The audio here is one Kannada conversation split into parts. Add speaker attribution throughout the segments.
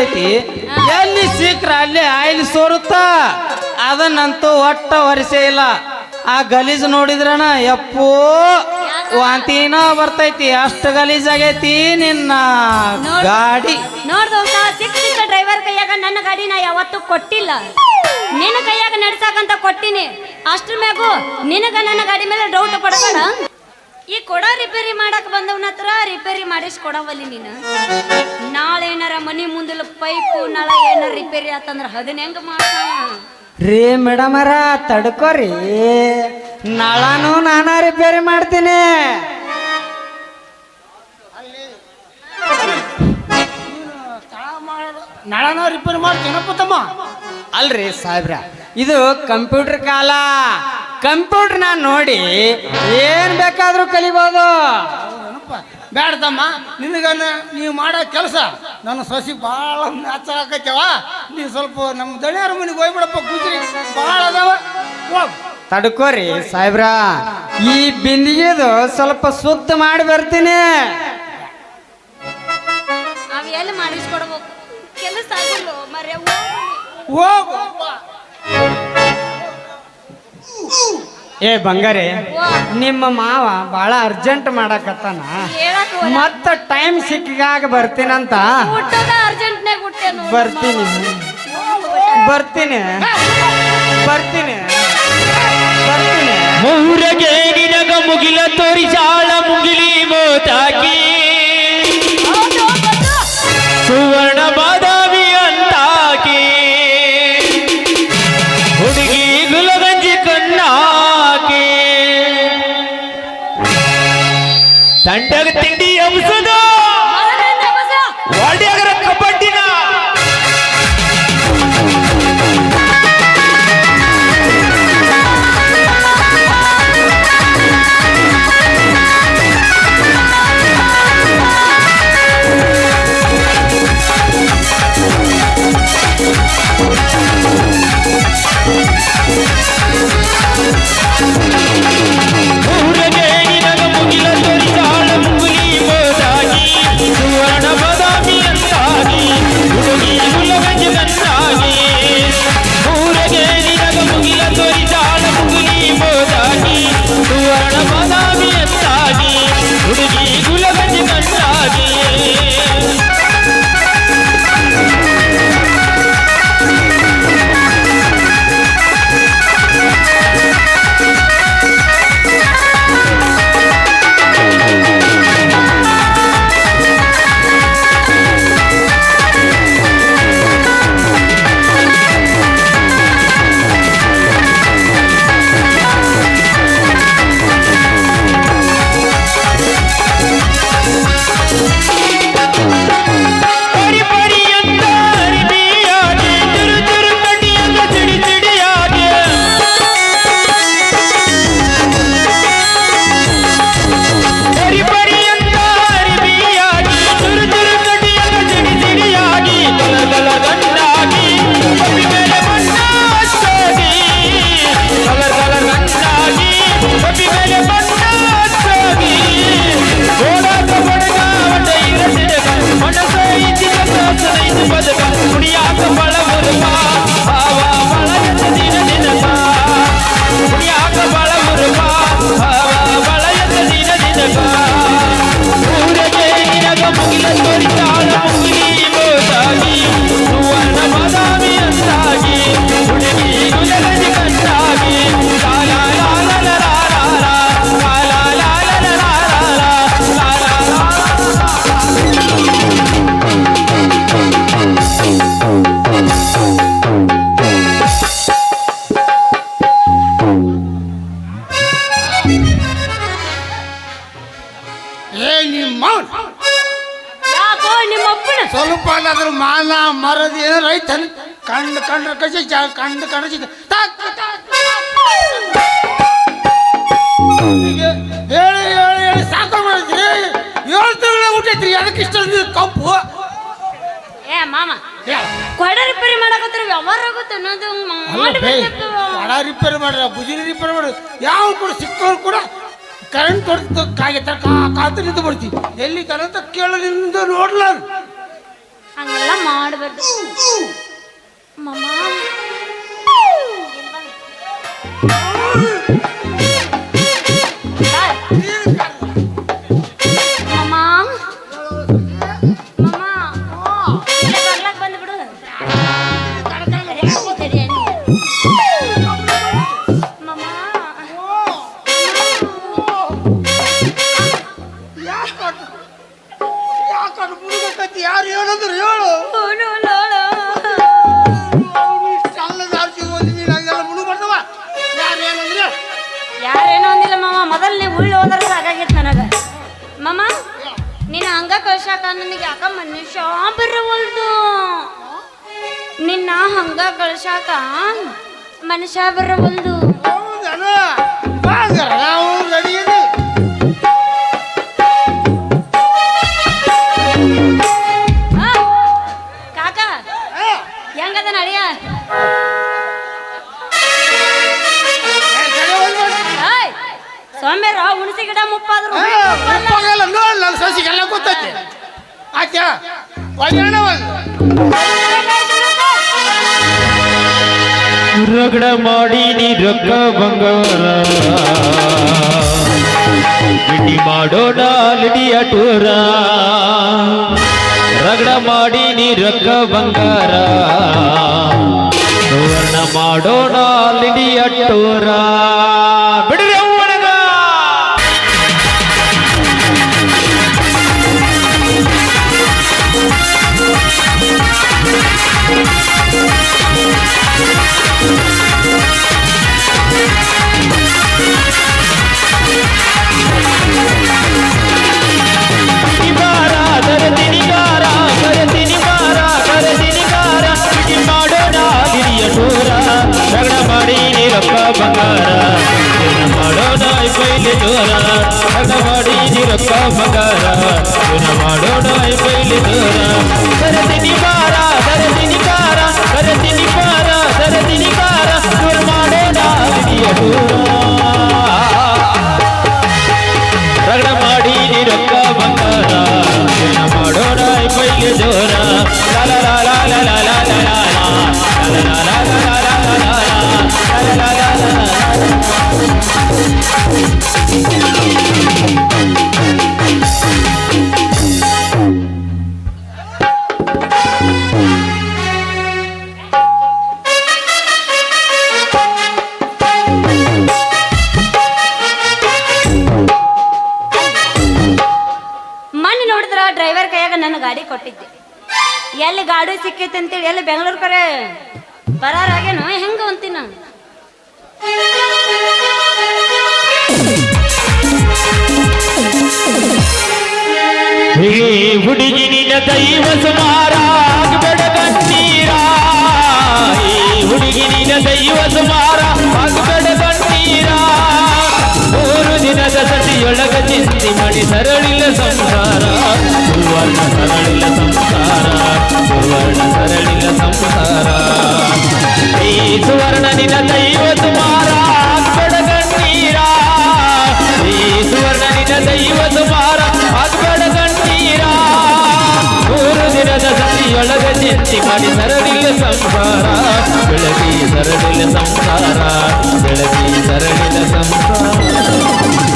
Speaker 1: ಇರ್ತೈತಿ ಎಲ್ಲಿ ಸಿಕ್ಕ್ರ ಅಲ್ಲಿ ಆಯಿಲ್ ಸೋರುತ್ತ? ಅದನ್ನಂತೂ ಒಟ್ಟ ಒರೆಸೇ ಇಲ್ಲ. ಆ ಗಲೀಜ್ ನೋಡಿದ್ರಣ ಎಪ್ಪೋ ವಾಂತಿನ ಬರ್ತೈತಿ. ಅಷ್ಟು ಗಲೀಜ್ ಆಗೈತಿ ನಿನ್ನ ಗಾಡಿ.
Speaker 2: ನೋಡ್ದು ಸಿಕ್ಕ ಸಿಕ್ಕ ಡ್ರೈವರ್ ಕೈಯಾಗ ನನ್ನ ಗಾಡಿ ನಾ ಯಾವತ್ತೂ ಕೊಟ್ಟಿಲ್ಲ. ನಿನ್ನ ಕೈಯಾಗ ನಡ್ಸಾಕಂತ ಕೊಟ್ಟಿನಿ. ಅಷ್ಟ್ರ ಮ್ಯಾಗು ನಿನಗ ನನ್ನ ಗಾಡಿ ಮೇಲೆ ಡೌಟ್ ಪಡ್ಬೇಡ. ಈ ಕೊಡ ರಿಪೇರಿ ಮಾಡಕ್ ಬಂದವನ ಹತ್ರ ರಿಪೇರಿ ಮಾಡಿಸ್ ಕೊಡವಲ್ಲಿ ನೀನು. ನಾಳೆ ಏನಾರ ಮನಿ ಮುಂದಿಲ್ಲ ಪೈಪು ನಳ ಏನಾರ ರಿಪೇರಿ ಆತಂದ್ರ ಅದನ್ನ ಹೆಂಗ ರೀ
Speaker 1: ರೀ ಮೇಡಮರ ತಡ್ಕೋರಿ. ನಳನು ನಾನ ರಿಪೇರಿ ಮಾಡ್ತೀನಿ.
Speaker 3: ನಳನ ರಿಪೇರ್ ಮಾಡ್ತೀನಪ್ಪ ತಮ್ಮ
Speaker 1: ಅಲ್ರಿ ಸಾಹೇಬ್ರ ಇದು ಕಂಪ್ಯೂಟರ್ ಕಾಲ. ಕಂಪ್ಯೂಟರ್ನ ನೋಡಿ ಏನ್ ಬೇಕಾದ್ರೂ ಕಲಿಬೋದು.
Speaker 3: ಏನಪ್ಪ ಬೇಡ ತಮ್ಮ ನಿನಗ ನೀವು ಮಾಡೋ ಕೆಲಸ. ನನ್ನ ಸೊಸಿ ಭಾಳ ಆಕೈತವ ನೀ ಸ್ವಲ್ಪ ನಮ್ಮ ದಣಿಯರ ಮನೆಗೆ ಹೋಗ್ಬಿಡಪ್ಪ ಕೂತ್ರಿ ಭಾಳ ಅದಾವ. ಹೋಗ್.
Speaker 1: ತಡ್ಕೋರಿ ಸಾಹೇಬ್ರ ಈ ಬಿಂದಿಗೆದು ಸ್ವಲ್ಪ ಸುತ್ತ ಮಾಡಿ ಬರ್ತೀನಿ.
Speaker 2: ಎಲ್ಲಿ ಮಾಡಿಸ್ಕೊಡ್ಬೇಕು? ಕೆಲಸ ಆಗಿಲ್ಲ ಮರ್ಯ
Speaker 3: ಹೋಗು.
Speaker 1: ಏ ಬಂಗಾರಿ ನಿಮ್ಮ ಮಾವ ಬಹಳ ಅರ್ಜೆಂಟ್ ಮಾಡಕತ್ತಾನ.
Speaker 2: ಹೇಳಕ್
Speaker 1: ಮತ್ತ ಟೈಮ್ ಸಿಕ್ಕಾಗ ಬರ್ತೀನಂತ. ಬರ್ತೀನಿ. ಬರ್ತೀನಿ. ಬರ್ತೀನಿ. ಬರ್ತೀನಿ.
Speaker 4: ಮೂರಗೆ ನಿನಗ ಮುಗಿಲ ತೋರಿಸಾಳ ಮುಗಿಲಿ ಮೋತಾಕಿ. ಸುವರ್ಣ
Speaker 3: ಕಂಡು ಕಂಡ್ರೆ ಕಸಿ ಕಂಡು ಕಣಸಿ ಹೇಳಿ ಹೇಳಿ ಹೇಳಿ ಸಾಕು ಮಾಡಿದ್ರಿ ಏಳು ತಿಂಗಳ ಊಟೈತ್ರಿ ಅದಕ್ಕೆ ಇಷ್ಟ ಕಪ್ಪು
Speaker 2: ಏ ಮಾಮ. ಕೊಡ ರಿಪೇರಿ ಮಾಡಕತ್ರ ವ್ಯವಹಾರ ಆಗುತ್ತೆ ಅನ್ನೋದು
Speaker 3: ಕೊಡ ರಿಪೇರಿ
Speaker 2: ಮಾಡ್ಬೇಕು
Speaker 3: ಮಾಡ್ರ ಗುಜರಿ ರಿಪೇರ್ ಮಾಡ್ರಿ ಯಾವ ಕೂಡ ಸಿಕ್ಕವ್ರು ಕೂಡ ಕರೆಂಟ್ ಹೊಡೆದು ಕಾಗೆ ಕಾತು ನಿಂತು ಬರ್ತೀವಿ ಎಲ್ಲಿ ಕರೆಂಟ್ ಕೇಳಲಿಂದ ನೋಡ್ಲಾರ
Speaker 2: ಹಂಗೆಲ್ಲ ಮಾಡಬಾರ್ದು. মামা ಮಟ ನನಗೆ ಯಾಕ ಮನುಷ್ಯ ಬರವಲ್ದು? ನಿನ್ನ ಹಂಗ ಕಳ್ಸಾಕ ಮನುಷ್ಯ ಬರವಲ್ದು? ಹೆಂಗದ ನಡಿಯ? ಸೋಮ್ಯಾರ ಹುಣಸಿ ಗಿಡ ಮುಪ್ಪಾದ್ರು
Speaker 3: ಸಸಿಗೆಲ್ಲ ಗೊತ್ತೈತೆ ಒಳ್ಳೆಣ್ಣ
Speaker 4: ರಗಡ ಮಾಡಿ ನೀ ರೊಕ್ಕ ಬಂಗಾರ. ಬಿಡಿ ಮಾಡೋಣ ಲಿಡಿಯ ಟೂರ ರಗಡ ಮಾಡಿ ನೀ ರೊಕ್ಕ ಬಂಗಾರ. ಸುವರ್ಣ ಮಾಡೋಣ ಲಿಡಿಯ ಟೂರ ದೂರ ರಗಡ ಮಾಡಿ ನೀ ರೊಕ್ಕ ಬಂಗಾರ ಜೀವನ ಮಾಡೋಣ ಈ ಪೈಲೆ ದೂರ ಕರತಿನಿಗಾರ ಕರತಿನಿಗಾರ ಕರತಿನಿಗಾರ ಕರತಿನಿಗಾರ ದೂರ ಮಾಡೋಣ ಗಿರಿಯ ಟೂರ ರಗಡ ಮಾಡಿ ನೀ ರೊಕ್ಕ ಬಂಗಾರ ಜೀವನ ಮಾಡೋಣ ಈ ಪೈಗೆ ಜೋರ ಲಾಲ ಲಾಲ ಲಾಲ ಲಾಲ ಲಾಲ ಲಾಲ ಲಾಲ ಲಾಲ ಲಾಲ ಲಾಲ ಲಾಲ
Speaker 2: ಎಲ್ಲಿ ಗಾಡಿ ಸಿಕ್ಕೈತೆ ಅಂತೇಳಿ ಎಲ್ಲಿ ಬೆಂಗಳೂರು ಕರೆ ಬರಾರಾಗೇನು ಹೆಂಗ ಅಂತೀನ
Speaker 4: ಹೇ ಹುಡುಗಿ ನಿನ್ನ ದೈವ ಸುಮಾರ ಆಗಬೇಡ ಕಣ್ಣೀರ ಈ ಹುಡುಗಿ ನಿನ್ನ ದೈವ ಸುಮಾರ ಆಗಬೇಡ ಕಣ್ಣೀರ ಮೂರು ದಿನದ ಸತಿಯೊಳಗ ಚಿಂತಿ ಮಾಡಿ ಸರಳಿಲ್ಲ ಸಂಸಾರ. ಸುವರ್ಣ ಸರಳಿಲ್ಲ ಸಂಸಾರ. ಸುವರ್ಣ ಸರಳಿಲ್ಲ ಸಂಸಾರ. ಈ ಸುವರ್ಣ ನಿನ್ನ ಮಾಡಿ ಸರಳಿಲ್ಲ ಸಂಸಾರ. ಬೆಳಗಿ ಸರಳಿಲ್ಲ ಸಂಸಾರ. ಬೆಳಗಿ ಸರಳಿಲ್ಲ ಸಂಸಾರ.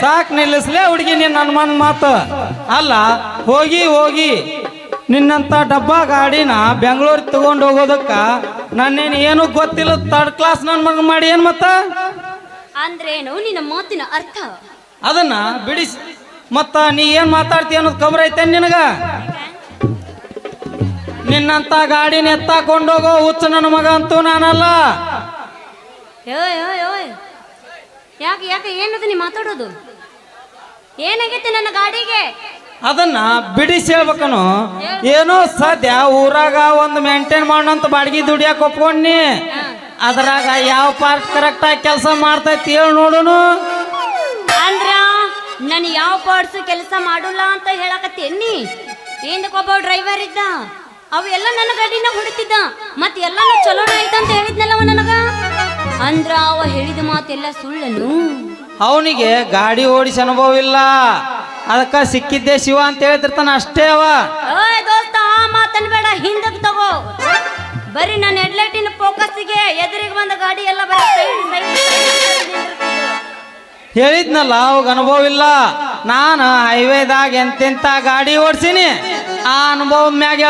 Speaker 1: ಸಾಕ್ ನಿಲ್ಲಿಸ್ಲೇ ಹುಡುಗಿ ನಿನ್ನ ಅನುಮಾನ ಮಾತು. ಅಲ್ಲ ಹೋಗಿ ಹೋಗಿ. ನಿನ್ನಂತ ಡಬ್ಬಾ ಗಾಡಿನ ಬೆಂಗಳೂರಿಗೆ ತಗೊಂಡು ಹೋಗೋದಕ್ಕ ನನ್ನೇನು ಏನು ಗೊತ್ತಿಲ್ಲ ಥರ್ಡ್ ಕ್ಲಾಸ್ ನನ್ನ ಮಗ ಮಾಡಿ ಏನು ಮತ್ತ?
Speaker 2: ಅಂದ್ರೇನು ನಿನ್ನ ಮಾತಿನ ಅರ್ಥ?
Speaker 1: ಅದನ್ನ ಬಿಡಿಸಿ ಮತ್ತ ನೀ ಏನ್ ಮಾತಾಡ್ತಿ ಅನ್ನೋದು ಕಬ್ರ ಐತೆ ನಿನಗ? ನಿನ್ನಂತ ಗಾಡಿನ ಎತ್ತಾಕೊಂಡೋಗೋ ಹುಚ್ಚು ನನ್ನ ಮಗ ಅಂತೂ ನಾನಲ್ಲ.
Speaker 2: ಯಾಕೆ ಯಾಕೆ ಏನದು ನೀ ಮಾತಾಡೋದು? ಏನಾಗೈತೆ ನನ್ನ ಗಾಡಿಗೆ?
Speaker 1: ಅದನ್ನ ಬಿಡಿಸಿ ಹೇಳ್ಬೇಕನು. ಏನೋ ಸದ್ಯ ಊರಾಗ ಒಂದು ಮೇಂಟೈನ್ ಮಾಡೋಂತ ಬಾಡಿಗೆ ದುಡಿಯಾಕ ಒಪ್ಕೊಂಡಿ ಅದ್ರಾಗ ಯಾವ ಪಾರ್ಟ್ ಕರೆಕ್ಟ್ ಆಗಿ ಕೆಲಸ ಮಾಡ್ತೈತಿ ಹೇಳಿ ನೋಡುನು.
Speaker 2: ಅಂದ್ರ ನಾನು ಯಾವ ಪಾರ್ಟ್ಸ್ ಕೆಲಸ ಮಾಡಲ್ಲ ಅಂತ ಹೇಳಕತ್ತೇನಿ ಹಿಂದಕ್ಕೊಬ್ಬ ಡ್ರೈವರ್ ಇದ್ದ? ಅವೆಲ್ಲ ನನ್ನ ಗಾಡಿನ ಹೊಡಿತಿದ್ದ ಮತ್ತೆ ಎಲ್ಲಾನು ಚಲೋನ ಐತಂತ ಹೇಳಿದ್ನಲ್ಲವ ನನಗ? ಅಂದ್ರ ಅವ ಹೇಳಿದ ಮಾತೆಲ್ಲ ಸುಳ್ಳನು?
Speaker 1: ಅವನಿಗೆ ಗಾಡಿ ಓಡಿಸಿ ಅನುಭವ ಇಲ್ಲ. ಅದಕ್ಕ ಸಿಕ್ಕಿದ್ದೆ ಶಿವ ಅಂತ ಹೇಳ್ತಿರ್ತಾನ ಅಷ್ಟೇ ಅವ.
Speaker 2: ದೋಸ್ತ ಆ ಮಾತನ್ ಬೇಡ ಹಿಂದಕ್ ತಗೋ. ಬರೀ ನನ್ನ ಹೆಡ್ಲೈಟಿನ ಫೋಕಸ್ಗೆ ಎದುರಿಗೆ ಬಂದ ಗಾಡಿ ಎಲ್ಲ ಬರೀ
Speaker 1: ಹೇಳಿದ್ನಲ್ಲ ಅವಾಗ ಅನುಭವ ಇಲ್ಲ. ನಾನು ಹೈವೇದಾಗ ಎಂತೆಂತ ಗಾಡಿ ಓಡಿಸಿನಿ ಆ ಅನುಭವ ಮ್ಯಾಗ